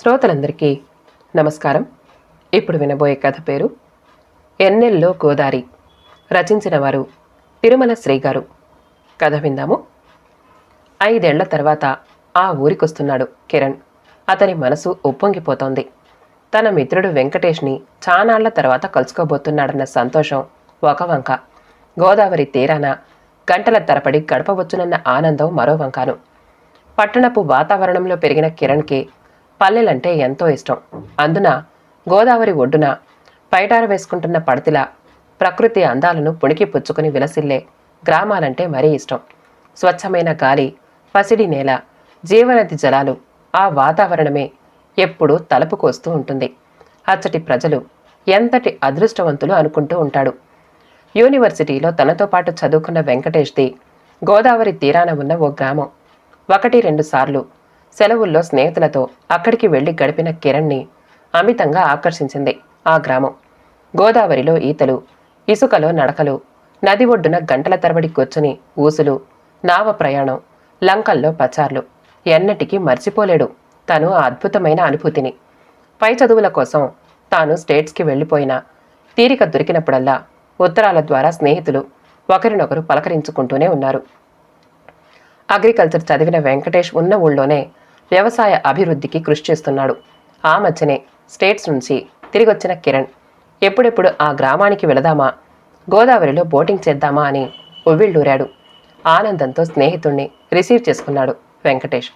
శ్రోతలందరికీ నమస్కారం. ఇప్పుడు వినబోయే కథ పేరు ఎన్నెల్లో గోదారి. రచించిన వారు తిరుమల శ్రీగారు. కథ విందాము. ఐదేళ్ళ తర్వాత ఆ ఊరికొస్తున్నాడు కిరణ్. అతని మనసు ఉప్పొంగిపోతోంది. తన మిత్రుడు వెంకటేష్ని చానాళ్ళ తర్వాత కలుసుకోబోతున్నాడన్న సంతోషం ఒక వంక. గోదావరి తీరాన గంటల తరపడి గడపవచ్చునన్న ఆనందం మరో వంకాను. పట్టణపు వాతావరణంలో పెరిగిన కిరణ్కి పల్లెలంటే ఎంతో ఇష్టం. అందున గోదావరి ఒడ్డున పైటార వేసుకుంటున్న పడతిలా ప్రకృతి అందాలను పుణికి పుచ్చుకుని విలసిల్లే గ్రామాలంటే మరీ ఇష్టం. స్వచ్ఛమైన గాలి పసిడి నేల జీవనది జలాలు ఆ వాతావరణమే ఎప్పుడూ తలుపు కోస్తూ ఉంటుంది. అచ్చటి ప్రజలు ఎంతటి అదృష్టవంతులు అనుకుంటూ ఉంటాడు. యూనివర్సిటీలో తనతో పాటు చదువుకున్న వెంకటేష్ది గోదావరి తీరాన ఉన్న ఓ గ్రామం. ఒకటి రెండు సార్లు సెలవుల్లో స్నేహితులతో అక్కడికి వెళ్ళి గడిపిన కిరణ్ని అమితంగా ఆకర్షించింది ఆ గ్రామం. గోదావరిలో ఈతలు ఇసుకలో నడకలు నది ఒడ్డున గంటల తరబడి కూర్చుని ఊసులు నావ ప్రయాణం లంకల్లో పచార్లు. ఎన్నటికీ మర్చిపోలేడు తను ఆ అద్భుతమైన అనుభూతిని. పై చదువుల కోసం తాను స్టేట్స్కి వెళ్ళిపోయినా తీరిక దొరికినప్పుడల్లా ఉత్తరాల ద్వారా స్నేహితులు ఒకరినొకరు పలకరించుకుంటూనే ఉన్నారు. అగ్రికల్చర్ చదివిన వెంకటేష్ ఉన్న ఊళ్ళోనే వ్యవసాయ అభివృద్ధికి కృషి చేస్తున్నాడు. ఆ మధ్యనే స్టేట్స్ నుంచి తిరిగొచ్చిన కిరణ్ ఎప్పుడెప్పుడు ఆ గ్రామానికి వెళదామా గోదావరిలో బోటింగ్ చేద్దామా అని ఉవ్విళ్ళూరాడు. ఆనందంతో స్నేహితుణ్ణి రిసీవ్ చేసుకున్నాడు వెంకటేష్.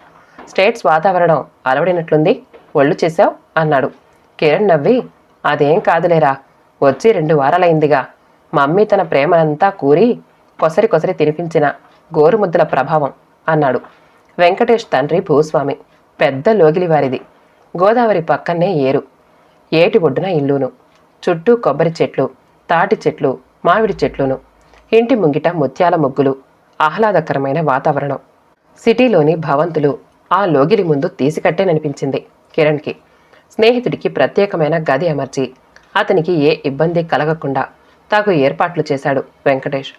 స్టేట్స్ వాతావరణం అలవడినట్లుంది ఒళ్ళు చేశావు అన్నాడు. కిరణ్ నవ్వి అదేం కాదులేరా వచ్చి రెండు వారాలైందిగా. మమ్మీ తన ప్రేమనంతా కూరి కొసరి కొసరి తినిపించిన గోరుముద్దల ప్రభావం అన్నాడు. వెంకటేష్ తండ్రి భూస్వామి పెద్ద లోగిలివారిది గోదావరి పక్కనే ఏరు. ఏటి ఒడ్డున ఇల్లును. చుట్టూ కొబ్బరి చెట్లు తాటి చెట్లు మామిడి చెట్లును. ఇంటి ముంగిట ముత్యాల ముగ్గులు. ఆహ్లాదకరమైన వాతావరణం. సిటీలోని భవంతులు ఆ లోగిలి ముందు తీసికట్టేననిపించింది కిరణ్కి. స్నేహితుడికి ప్రత్యేకమైన గది అమర్చి అతనికి ఏ ఇబ్బంది కలగకుండా తాకు ఏర్పాట్లు చేశాడు వెంకటేష్.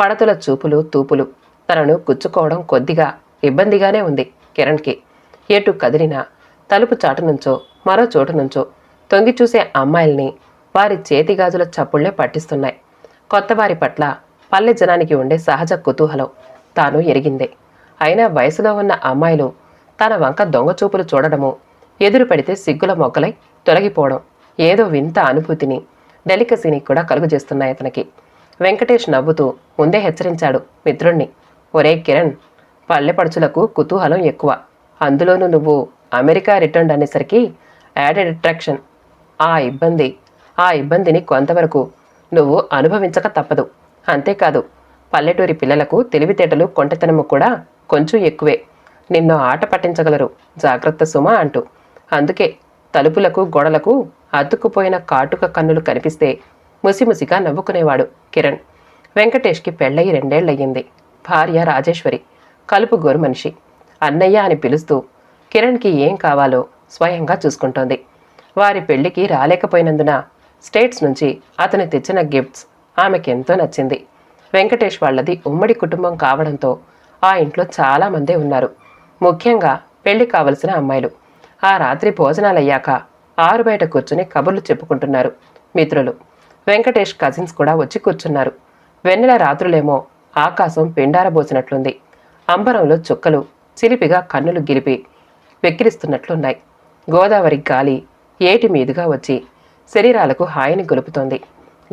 పడతుల చూపులు తూపులు. తనను గుచ్చుకోవడం కొద్దిగా ఇబ్బందిగానే ఉంది కిరణ్కి. ఎటు కదిలినా తలుపు చాటు నుంచో మరో చోటు నుంచో తొంగి చూసే అమ్మాయిల్ని వారి చేతిగాజుల చప్పుళ్ళే పట్టిస్తున్నాయి. కొత్తవారి పట్ల పల్లె జనానికి ఉండే సహజ కుతూహలం తాను ఎరిగిందే. అయినా వయసులో ఉన్న అమ్మాయిలు తన వంక దొంగ చూపులు చూడడము ఎదురు పెడితే సిగ్గుల మొగ్గలై తొలగిపోవడం ఏదో వింత అనుభూతిని డెలికసీని కూడా కలుగజేస్తున్నాయి అతనికి. వెంకటేష్ నవ్వుతూ ముందే హెచ్చరించాడు మిత్రుణ్ణి. ఒరే కిరణ్ పల్లెపడుచులకు కుతూహలం ఎక్కువ. అందులోనూ నువ్వు అమెరికా రిటర్న్ అనేసరికి యాడెడ్ అట్రాక్షన్ ఆ ఇబ్బంది ఆ ఇబ్బందిని కొంతవరకు నువ్వు అనుభవించక తప్పదు. అంతేకాదు పల్లెటూరి పిల్లలకు తెలివితేటలు కొంటతనము కూడా కొంచెం ఎక్కువే. నిన్ను ఆట పట్టించగలరు. జాగ్రత్త సుమ అంటూ. అందుకే తలుపులకు గోడలకు అతుక్కుపోయిన కాటుక కన్నులు కనిపిస్తే ముసిముసిగా నవ్వుకునేవాడు కిరణ్. వెంకటేష్కి పెళ్ళయి రెండేళ్ళయ్యింది భార్య రాజేశ్వరి. కలుపు గోరు మనిషి. అన్నయ్య అని పిలుస్తూ కిరణ్కి ఏం కావాలో స్వయంగా చూసుకుంటోంది. వారి పెళ్ళికి రాలేకపోయినందున స్టేట్స్ నుంచి అతను తెచ్చిన గిఫ్ట్స్ ఆమెకెంతో నచ్చింది. వెంకటేష్ వాళ్ళది ఉమ్మడి కుటుంబం కావడంతో ఆ ఇంట్లో చాలామందే ఉన్నారు. ముఖ్యంగా పెళ్ళి కావలసిన అమ్మాయిలు. ఆ రాత్రి భోజనాలయ్యాక ఆరు బయట కూర్చుని కబుర్లు చెప్పుకుంటున్నారు మిత్రులు. వెంకటేష్ కజిన్స్ కూడా వచ్చి కూర్చున్నారు. వెన్నెల రాత్రులేమో ఆకాశం పిండారబోసినట్లుంది అంబరంలో చుక్కలు చిలిపిగా కన్నులు గిలిపి వెక్కిరిస్తున్నట్లున్నాయి. గోదావరి గాలి ఏటి మీదుగా వచ్చి శరీరాలకు హాయిని గొలుపుతోంది.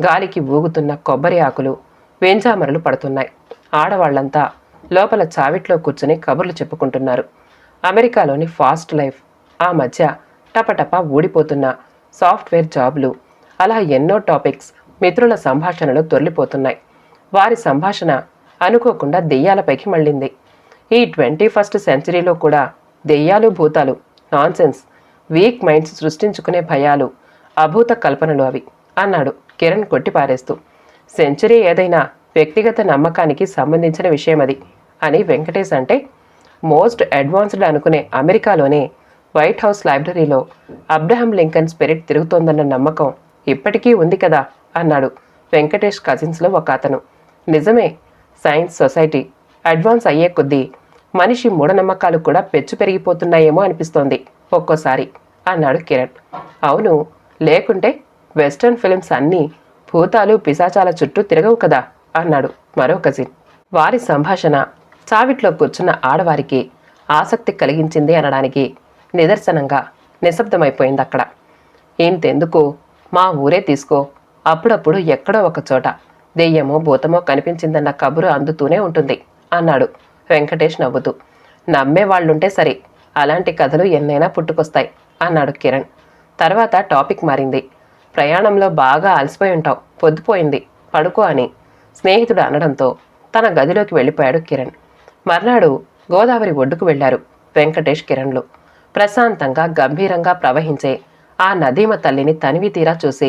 గాలికి ఊగుతున్న కొబ్బరి ఆకులు వెంజామరలు పడుతున్నాయి. ఆడవాళ్ళంతా లోపల చావిట్లో కూర్చుని కబుర్లు చెప్పుకుంటున్నారు. అమెరికాలోని ఫాస్ట్ లైఫ్ ఆ మధ్య టపటప ఊడిపోతున్న సాఫ్ట్వేర్ జాబ్లు అలా ఎన్నో టాపిక్స్ మిత్రుల సంభాషణలు దొర్లిపోతున్నాయి వారి సంభాషణ అనుకోకుండా దెయ్యాలపైకి మళ్ళింది. ఈ ట్వంటీ ఫస్ట్ సెంచరీలో కూడా దెయ్యాలు భూతాలు నాన్సెన్స్ వీక్ మైండ్స్ సృష్టించుకునే భయాలు అభూత కల్పనలు అవి అన్నాడు కిరణ్ కొట్టిపారేస్తూ. సెంచరీ ఏదైనా వ్యక్తిగత నమ్మకానికి సంబంధించిన విషయం అది అని వెంకటేష్ అంటే మోస్ట్ అడ్వాన్స్డ్ అనుకునే అమెరికాలోనే వైట్ హౌస్ లైబ్రరీలో అబ్రహం లింకన్ స్పిరిట్ తిరుగుతోందన్న నమ్మకం ఇప్పటికీ ఉంది కదా అన్నాడు వెంకటేష్ కజిన్స్లో ఒక అతను. నిజమే సైన్స్ సొసైటీ అడ్వాన్స్ అయ్యే కొద్దీ మనిషి మూఢనమ్మకాలు కూడా పెచ్చు పెరిగిపోతున్నాయేమో అనిపిస్తోంది. ఒక్కోసారి అన్నాడు కిరణ్. అవును లేకుంటే వెస్ట్రన్ ఫిలిమ్స్ అన్నీ భూతాలు పిశాచాల చుట్టూ తిరగవు కదా? అన్నాడు మరో కజిన్ వారి సంభాషణ చావిట్లో కూర్చున్న ఆడవారికి ఆసక్తి కలిగించింది అనడానికి నిదర్శనంగా నిశ్శబ్దమైపోయింది అక్కడ. ఇంతెందుకు? మా ఊరే తీసుకో. అప్పుడప్పుడు ఎక్కడో ఒక చోట దెయ్యమో భూతమో కనిపించిందన్న కబురు అందుతూనే ఉంటుంది అన్నాడు. వెంకటేష్ నవ్వుతూ నమ్మే వాళ్ళుంటే సరే అలాంటి కథలు ఎన్నైనా పుట్టుకొస్తాయి అన్నాడు కిరణ్. తర్వాత టాపిక్ మారింది. ప్రయాణంలో బాగా అలసిపోయి ఉంటావు పొద్దుపోయింది పడుకో అని స్నేహితుడు అనడంతో తన గదిలోకి వెళ్ళిపోయాడు కిరణ్. మర్నాడు గోదావరి ఒడ్డుకు వెళ్ళారు వెంకటేష్ కిరణ్లు. ప్రశాంతంగా గంభీరంగా ప్రవహించే ఆ నదీమ తల్లిని తనివి తీరా చూసి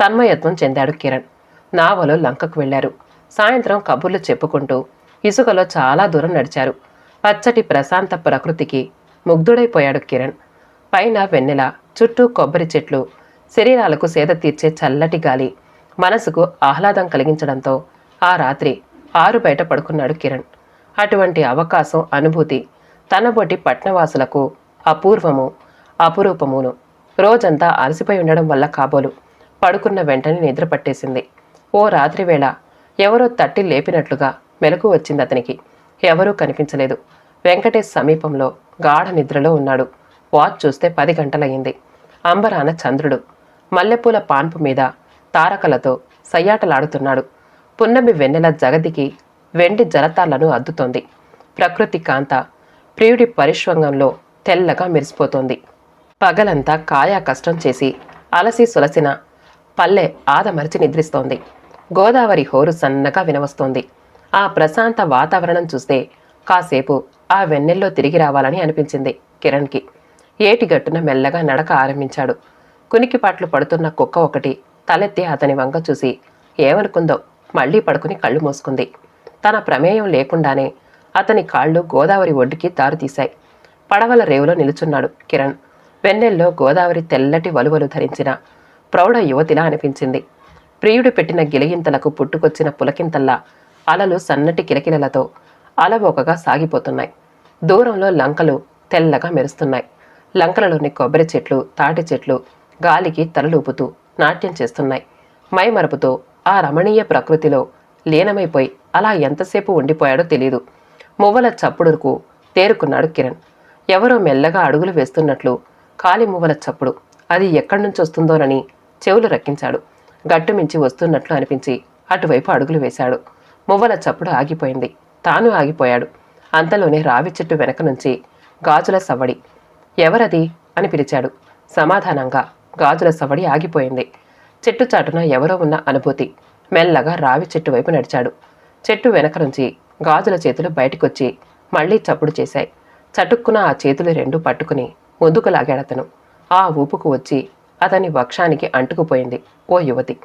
తన్మయత్వం చెందాడు కిరణ్. నావలో లంకకు వెళ్ళారు సాయంత్రం కబుర్లు చెప్పుకుంటూ ఇసుకలో చాలా దూరం నడిచారు. పచ్చటి ప్రశాంత ప్రకృతికి ముగ్ధుడైపోయాడు కిరణ్. పైన వెన్నెల చుట్టూ కొబ్బరి చెట్లు శరీరాలకు సేద తీర్చే చల్లటి గాలి మనసుకు ఆహ్లాదం కలిగించడంతో ఆ రాత్రి ఆరు బయట పడుకున్నాడు కిరణ్. అటువంటి అవకాశం అనుభూతి తనబొటి పట్నవాసులకు అపూర్వము అపురూపమును. రోజంతా అలసిపోయి ఉండడం వల్ల కాబోలు పడుకున్న వెంటనే నిద్ర పట్టేసింది ఓ రాత్రి వేళ ఎవరో తట్టి లేపినట్లుగా మెలకు వచ్చింది అతనికి. ఎవరూ కనిపించలేదు. వెంకటేష్ సమీపంలో గాఢ నిద్రలో ఉన్నాడు. వాచ్ చూస్తే పది గంటలయ్యింది. అంబరాన చంద్రుడు మల్లెపూల పాన్పు మీద తారకలతో సయ్యాటలాడుతున్నాడు. పున్నమి వెన్నెల జగదికి వెండి జలతాళ్ళను అద్దుతోంది. ప్రకృతి కాంత ప్రియుడి పరిశ్వంగంలో తెల్లగా మెరిసిపోతోంది. పగలంతా కాయా కష్టం చేసి అలసి సులసిన పల్లె ఆదమరిచి నిద్రిస్తోంది. గోదావరి హోరు సన్నగా వినవస్తోంది. ఆ ప్రశాంత వాతావరణం చూస్తే కాసేపు ఆ వెన్నెల్లో తిరిగి రావాలని అనిపించింది కిరణ్కి. ఏటిగట్టున మెల్లగా నడక ఆరంభించాడు. కునికిపాట్లు పడుతున్న కుక్క ఒకటి తలెత్తి అతని వంక చూసి ఏమనుకుందో? మళ్ళీ పడుకుని కళ్ళు మూసుకుంది. తన ప్రమేయం లేకుండానే అతని కాళ్ళు గోదావరి ఒడ్డుకి దారితీశాయి. పడవల రేవులో నిలుచున్నాడు కిరణ్. వెన్నెల్లో గోదావరి తెల్లటి వలువలు ధరించిన ప్రౌఢ యువతిలా అనిపించింది. ప్రియుడు పెట్టిన గిలిగింతలకు పుట్టుకొచ్చిన పులకింతల్లా అలలు సన్నటి కిలకిలలతో అలవోకగా సాగిపోతున్నాయి. దూరంలో లంకలు తెల్లగా మెరుస్తున్నాయి. లంకలలోని కొబ్బరి చెట్లు తాటి చెట్లు గాలికి తలలూపుతూ నాట్యం చేస్తున్నాయి. మైమరపుతో ఆ రమణీయ ప్రకృతిలో లీనమైపోయి అలా ఎంతసేపు ఉండిపోయాడో తెలియదు మువ్వల చప్పుడుకు తేరుకున్నాడు కిరణ్. ఎవరో మెల్లగా అడుగులు వేస్తున్నట్లు కాలి మువ్వల చప్పుడు అది ఎక్కడి నుంచి వస్తుందోనని చెవులు రక్కించాడు. గట్టుమించి వస్తున్నట్లు అనిపించి అటువైపు అడుగులు వేశాడు. మువ్వల చప్పుడు ఆగిపోయింది. తాను ఆగిపోయాడు. అంతలోనే రావి చెట్టు వెనక నుంచి గాజుల సవ్వడి. ఎవరది? అని పిలిచాడు. సమాధానంగా గాజుల సవ్వడి ఆగిపోయింది. చెట్టు చాటున ఎవరో ఉన్న అనుభూతి మెల్లగా రావి చెట్టు వైపు నడిచాడు. చెట్టు వెనక నుంచి గాజుల చేతులు బయటికొచ్చి మళ్ళీ చప్పుడు చేశాయి. చటుక్కున ఆ చేతులు రెండు పట్టుకుని ముందుకు లాగాడతను ఆ ఊపుకు వచ్చి అతని వక్షానికి అంటుకుపోయింది ఓ యువతి.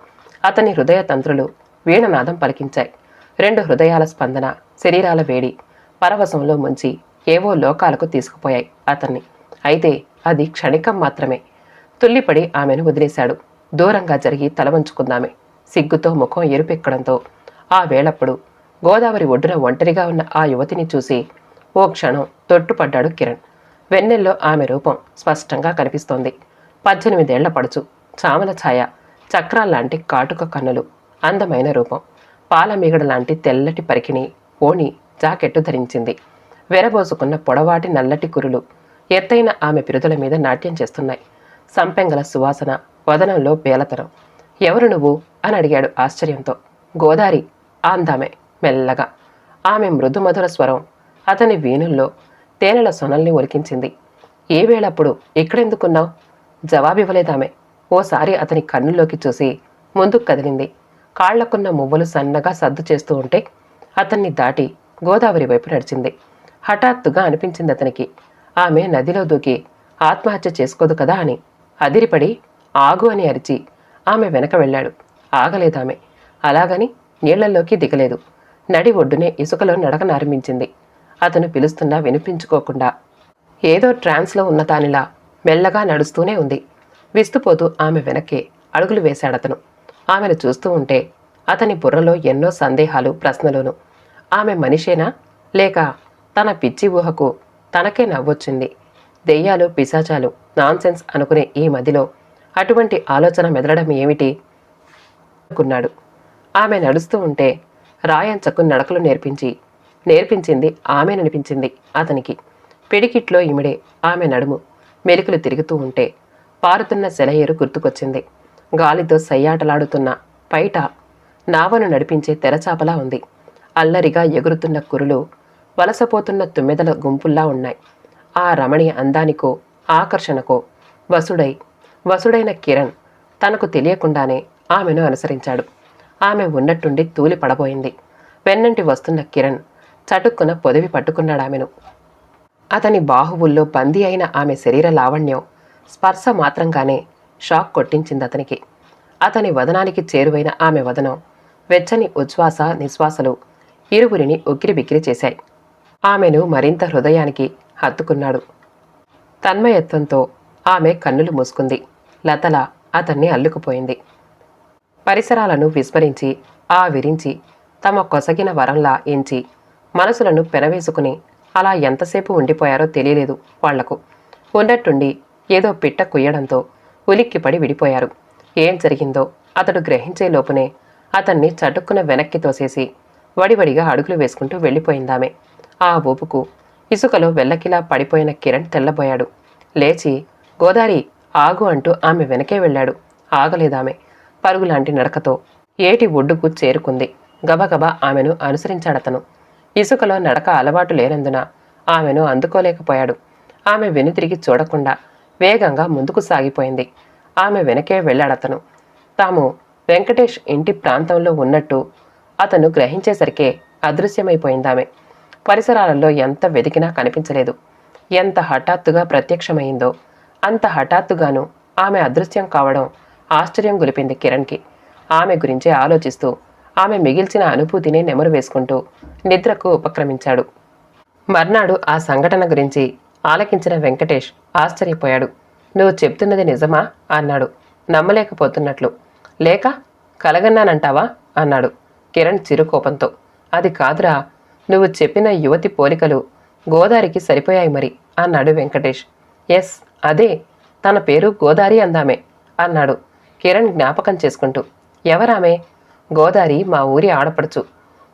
అతని హృదయ తంత్రులు వీణనాదం పలికించాయి. రెండు హృదయాల స్పందన శరీరాల వేడి పరవశంలో ముంచి ఏవో లోకాలకు తీసుకుపోయాయి అతన్ని. అయితే అది క్షణికం మాత్రమే. తుల్లిపడి ఆమెను వదిలేశాడు. దూరంగా జరిగి తలవంచుకుందామే సిగ్గుతో ముఖం ఎరుపెక్కడంతో. ఆ వేళప్పుడు గోదావరి ఒడ్డున ఒంటరిగా ఉన్న ఆ యువతిని చూసి ఓ క్షణం తొట్టుపడ్డాడు కిరణ్. వెన్నెల్లో ఆమె రూపం స్పష్టంగా కనిపిస్తోంది. పద్దెనిమిదేళ్ళ పడుచు. చామల ఛాయ చక్రాల్లాంటి కాటుక కన్నులు అందమైన రూపం. పాలమీగడ లాంటి తెల్లటి పరికిణి ఓణి జాకెట్టు ధరించింది. వెరబోసుకున్న పొడవాటి నల్లటి కురులు ఎత్తైన ఆమె పిరుదుల మీద నాట్యం చేస్తున్నాయి. సంపెంగల సువాసన వదనంలో పేలతనం ఎవరు నువ్వు? అని అడిగాడు ఆశ్చర్యంతో. గోదారి ఆందామె మెల్లగా. ఆమె మృదుమధుర స్వరం అతని వీణుల్లో తేనెల సొనల్ని ఒలికించింది. ఏ వేళప్పుడు ఇక్కడెందుకున్నావు? జవాబివ్వలేదామె. ఓసారి అతని కన్నుల్లోకి చూసి ముందుకు కదిలింది. కాళ్ళకున్న మువ్వలు సన్నగా సద్దు చేస్తూ ఉంటే అతన్ని దాటి గోదావరి వైపు నడిచింది. హఠాత్తుగా అనిపించింది అతనికి ఆమె నదిలో దూకి ఆత్మహత్య చేసుకోదు కదా అని. అదిరిపడి ఆగు అని అరిచి ఆమె వెనక వెళ్ళాడు. ఆగలేదామె అలాగని నీళ్ళలోకి దిగలేదు. నడి ఒడ్డునే ఇసుకలో నడకనారంభించింది. అతను పిలుస్తున్నా వినిపించుకోకుండా ఏదో ట్రాన్స్లో ఉన్న దానిలా మెల్లగా నడుస్తూనే ఉంది. విస్తుపోతూ ఆమె వెనక్కే అడుగులు వేశాడతను. ఆమెను చూస్తూ ఉంటే అతని బుర్రలో ఎన్నో సందేహాలు ప్రశ్నలును. ఆమె మనిషేనా? లేక తన పిచ్చి ఊహకు తనకే నవ్వొచ్చింది. దెయ్యాలు పిశాచాలు నాన్సెన్స్ అనుకునే ఈ మదిలో అటువంటి ఆలోచన మెదలడం ఏమిటి? అనుకున్నాడు. ఆమె నడుస్తూ ఉంటే రాయంచకు నడకలు నేర్పించి నేర్పించింది ఆమె నడిపించింది అతనికి. పిడికిట్లో ఇమిడే ఆమె నడుము మెలికలు తిరుగుతూ ఉంటే పారుతున్న సెలయేరు గుర్తుకొచ్చింది. గాలితో సయ్యాటలాడుతున్న పైట నావను నడిపించే తెరచాపలా ఉంది. అల్లరిగా ఎగురుతున్న కురులు వలసపోతున్న తుమ్మెదల గుంపుల్లా ఉన్నాయి. ఆ రమణి అందానికో ఆకర్షణకో వసుడై వసుడైన కిరణ్ తనకు తెలియకుండానే ఆమెను అనుసరించాడు. ఆమె ఉన్నట్టుండి తూలి పడబోయింది. వెన్నంటి వస్తున్న కిరణ్ చటుక్కున పొదివి పట్టుకున్నాడు ఆమెను అతని బాహువుల్లో బందీ అయిన ఆమె శరీర లావణ్యం స్పర్శ మాత్రంగానే షాక్ కొట్టించింది అతనికి. అతని వదనానికి చేరువైన ఆమె వదనం వెచ్చని ఉచ్ఛ్వాస నిశ్వాసలు ఇరువురిని ఉక్కిరి బిక్కిరి చేశాయి. ఆమెను మరింత హృదయానికి హత్తుకున్నాడు. తన్మయత్వంతో ఆమె కన్నులు మూసుకుంది. లతల అతన్ని అల్లుకుపోయింది. పరిసరాలను విస్మరించి ఆ విరించి తమ కొసగిన వరంలా ఎంచి మనసులను పెనవేసుకుని అలా ఎంతసేపు ఉండిపోయారో తెలియలేదు వాళ్ళకు. ఉన్నట్టుండి ఏదో పిట్ట కుయ్యడంతో ఉలిక్కిపడి విడిపోయారు. ఏం జరిగిందో అతడు గ్రహించే లోపునే అతన్ని చటుక్కున వెనక్కి తోసేసి వడివడిగా అడుగులు వేసుకుంటూ వెళ్ళిపోయిందామె. ఆ ఊపుకు ఇసుకలో వెల్లకిలా పడిపోయిన కిరణ్ తెల్లబోయాడు. లేచి గోదారి ఆగు అంటూ ఆమె వెనకే వెళ్ళాడు. ఆగలేదామె పరుగులాంటి నడకతో. ఏటి ఒడ్డుకు చేరుకుంది. గబగబా ఆమెను అనుసరించాడతను. ఇసుకలో నడక అలవాటు లేనందున ఆమెను అందుకోలేకపోయాడు. ఆమె వెనుతిరిగి చూడకుండా వేగంగా ముందుకు సాగిపోయింది. ఆమె వెనకే వెళ్ళాడతను. తాము వెంకటేష్ ఇంటి ప్రాంతంలో ఉన్నట్టు అతను గ్రహించేసరికే అదృశ్యమైపోయిందామె. పరిసరాలలో ఎంత వెతికినా కనిపించలేదు. ఎంత హఠాత్తుగా ప్రత్యక్షమైందో అంత హఠాత్తుగాను ఆమె అదృశ్యం కావడం ఆశ్చర్యం గొలిపింది కిరణ్కి. ఆమె గురించే ఆలోచిస్తూ ఆమె మిగిల్చిన అనుభూతిని నెమరు వేసుకుంటూ నిద్రకు ఉపక్రమించాడు. మర్నాడు ఆ సంఘటన గురించి ఆలకించిన వెంకటేష్ ఆశ్చర్యపోయాడు. నువ్వు చెప్తున్నది నిజమా? అన్నాడు. నమ్మలేకపోతున్నట్లు. లేక కలగన్నానంటావా? అన్నాడు కిరణ్ చిరుకోపంతో. అది కాదురా. నువ్వు చెప్పిన యువతి పోలికలు గోదారికి సరిపోయాయి మరి అన్నాడు వెంకటేష్. ఎస్ అదే. తన పేరు గోదారి అందామే అన్నాడు కిరణ్ జ్ఞాపకం చేసుకుంటూ. ఎవరామే? గోదారి మా ఊరి ఆడపడుచు.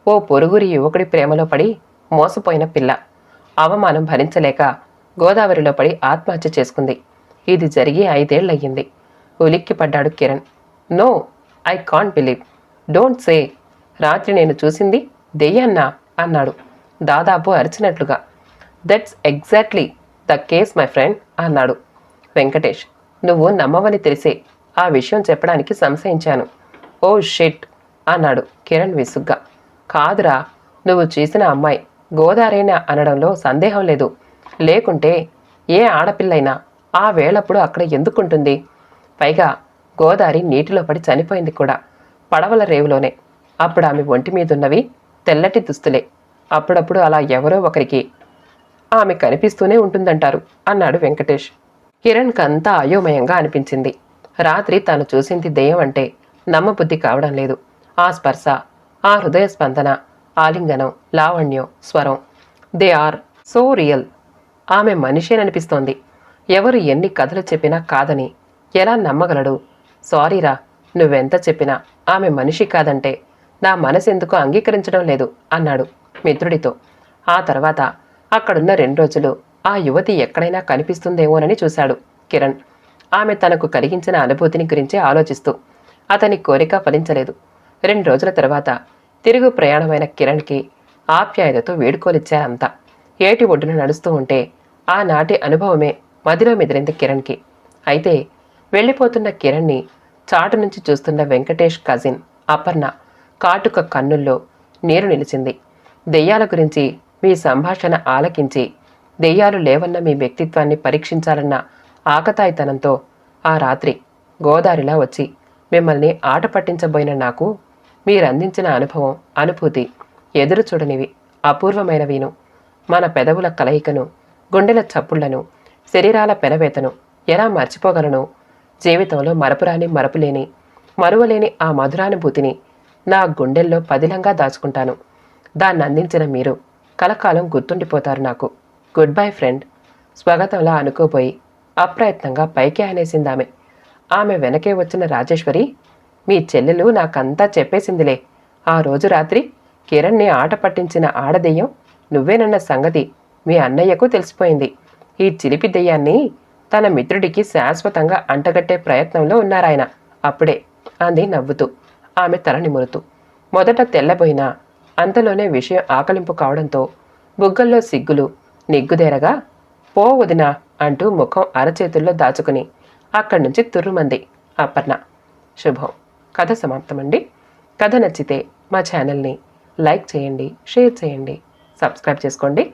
ఓ పొరుగురి యువకుడి ప్రేమలో పడి మోసపోయిన పిల్ల. అవమానం భరించలేక గోదావరిలో పడి ఆత్మహత్య చేసుకుంది. ఇది జరిగి ఐదేళ్ళయ్యింది ఉలిక్కిపడ్డాడు Kiran. No I can't believe. Don't say. రాత్రి నేను చూసింది దెయ్యన్నా అన్నాడు. దాదాపు అరిచినట్లుగా. That's exactly the case my friend అన్నాడు వెంకటేష్. నువ్వు నమ్మవని తెలిసే ఆ విషయం చెప్పడానికి సంశయించాను. ఓ షిట్ అన్నాడు కిరణ్ విసుగ్గా. కాదురా నువ్వు చేసిన అమ్మాయి గోదారేనా అనడంలో సందేహం లేదు. లేకుంటే ఏ ఆడపిల్లైనా ఆ వేళప్పుడు అక్కడ ఎందుకుంటుంది? పైగా గోదారి నీటిలో పడి చనిపోయింది కూడా పడవల రేవులోనే. అప్పుడు ఆమె ఒంటి మీదున్నవి తెల్లటి దుస్తులే. అప్పుడప్పుడు అలా ఎవరో ఒకరికి ఆమె కనిపిస్తూనే ఉంటుందంటారు అన్నాడు వెంకటేష్. కిరణ్కి అంతా అయోమయంగా అనిపించింది. రాత్రి తాను చూసింది దెయ్యం అంటే నమ్మబుద్ధి కావడం లేదు. ఆ స్పర్శ ఆ హృదయ స్పందన ఆలింగనం లావణ్యం స్వరం. They are so real. ఆమె మనిషేననిపిస్తోంది. ఎవరు ఎన్ని కథలు చెప్పినా కాదని ఎలా నమ్మగలడు? సారీరా నువ్వెంత చెప్పినా ఆమె మనిషి కాదంటే నా మనసెందుకు అంగీకరించడం లేదు అన్నాడు మిత్రుడితో. ఆ తర్వాత అక్కడున్న రెండు రోజులు ఆ యువతి ఎక్కడైనా కనిపిస్తుందేమోనని చూశాడు కిరణ్. ఆమె తనకు కలిగించిన అనుభూతిని గురించి ఆలోచిస్తూ అతని కోరిక ఫలించలేదు. రెండు రోజుల తర్వాత తిరుగు ప్రయాణమైన కిరణ్కి ఆప్యాయతతో వేడుకోలిచ్చారంతా. ఏటి ఒడ్డున నడుస్తూ ఉంటే ఆనాటి అనుభవమే మదిలో మెదిరింది కిరణ్కి. అయితే వెళ్ళిపోతున్న కిరణ్ని చాటు నుంచి చూస్తున్న వెంకటేష్ కజిన్ అపర్ణ కాటుక కన్నుల్లో నీరు నిలిచింది. దెయ్యాల గురించి మీ సంభాషణ ఆలకించి దెయ్యాలు లేవన్న మీ వ్యక్తిత్వాన్ని పరీక్షించాలన్న ఆకతాయితనంతో ఆ రాత్రి గోదారిలా వచ్చి మిమ్మల్ని ఆట పట్టించబోయిన నాకు మీరందించిన అనుభవం అనుభూతి ఎదురు చూడనివి అపూర్వమైనవిను. మన పెదవుల కలయికను గుండెల చప్పుళ్ళను శరీరాల పెనవేతను ఎలా మర్చిపోగలను? జీవితంలో మరపురాని మరపులేని మరువలేని ఆ మధురానుభూతిని నా గుండెల్లో పదిలంగా దాచుకుంటాను. దాన్ని అందించిన మీరు కలకాలం గుర్తుండిపోతారు నాకు. గుడ్ బై ఫ్రెండ్ స్వాగతంలా అనుకోపోయి అప్రయత్నంగా పైకి అనేసింది ఆమె ఆమె వెనకే వచ్చిన రాజేశ్వరి మీ చెల్లెలు నాకంతా చెప్పేసిందిలే. ఆ రోజు రాత్రి కిరణ్ని ఆట పట్టించిన ఆడదెయ్యం నువ్వేనన్న సంగతి మీ అన్నయ్యకు తెలిసిపోయింది. ఈ చిలిపి దెయ్యాన్ని తన మిత్రుడికి శాశ్వతంగా అంటగట్టే ప్రయత్నంలో ఉన్నారాయన. అప్పుడే అంది నవ్వుతూ. ఆమె తల నిమురుతూ. మొదట తెల్లబోయినా అంతలోనే విషయం ఆకలింపు కావడంతో బుగ్గల్లో సిగ్గులు నిగ్గుదేరగా పో వదినా అంటూ ముఖం అరచేతుల్లో దాచుకుని అక్కడి నుంచి తుర్రుమంది. అపర్ణ శుభం. కథ సమాప్తమండి. కథ నచ్చితే మా ఛానల్ని లైక్ చేయండి షేర్ చేయండి సబ్స్క్రైబ్ చేసుకోండి.